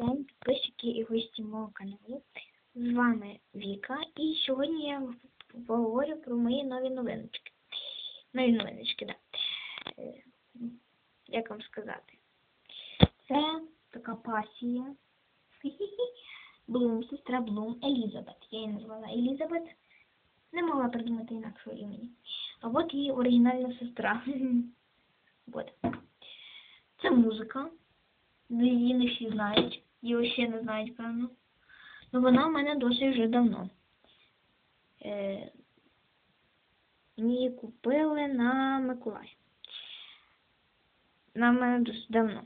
день, підписчики і гості мого каналу. З вами Віка, і сьогодні я поговорю про мої нові новиночки. Нові новиночки, так. Да. Е, Як вам сказати? Це така пасія. Блум, сестра Блум, Елізабет. Я її назвала Елізабет. Не могла придумати інакшого імені. А от її оригінальна сестра. Це музика. Ну, її не всі знають. Її ще не знають, певно. Ну вона в мене досить вже давно. Е, її купили на Миколай. На мене досить давно.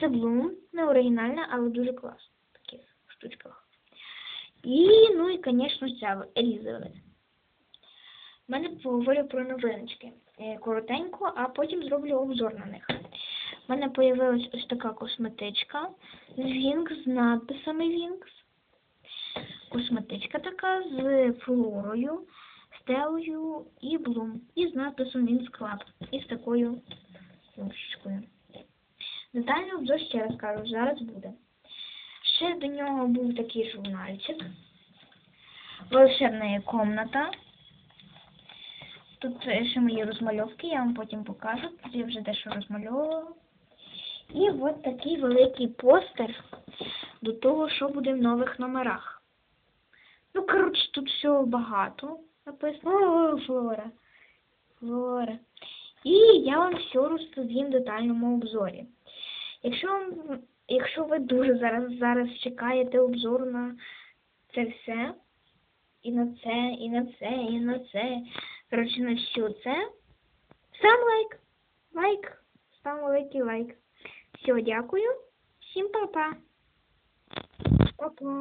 Це Bloom, не оригінальна, але дуже класна в таких штучках. І, ну і, звісно, ця Елізабет. У мене поговорю про новиночки. Е, Коротенько, а потім зроблю обзор на них. У мене появилась ось така косметичка з Вінкс, з надписами Вінкс. Косметичка така з флорою, стелою і блум. І з надписом Вінкс Club. І з такою ручечкою. Детальний обзор ще раз кажу, зараз буде. Ще до нього був такий журнальчик. Волшебна комната. Тут ще мої розмальовки, я вам потім покажу. Тут я вже дещо розмальовувала. І от такий великий постер до того, що буде в нових номерах. Ну, коротше, тут всього багато написано. О, Флора. Флора. І я вам все розповім в детальному обзорі. Якщо якщо ви дуже зараз зараз чекаєте обзору на це все, і на це, і на це, і на це, коротше, на все це, став лайк. Лайк. Став великий лайк. Все, дякую. Всім па-па. Па-па.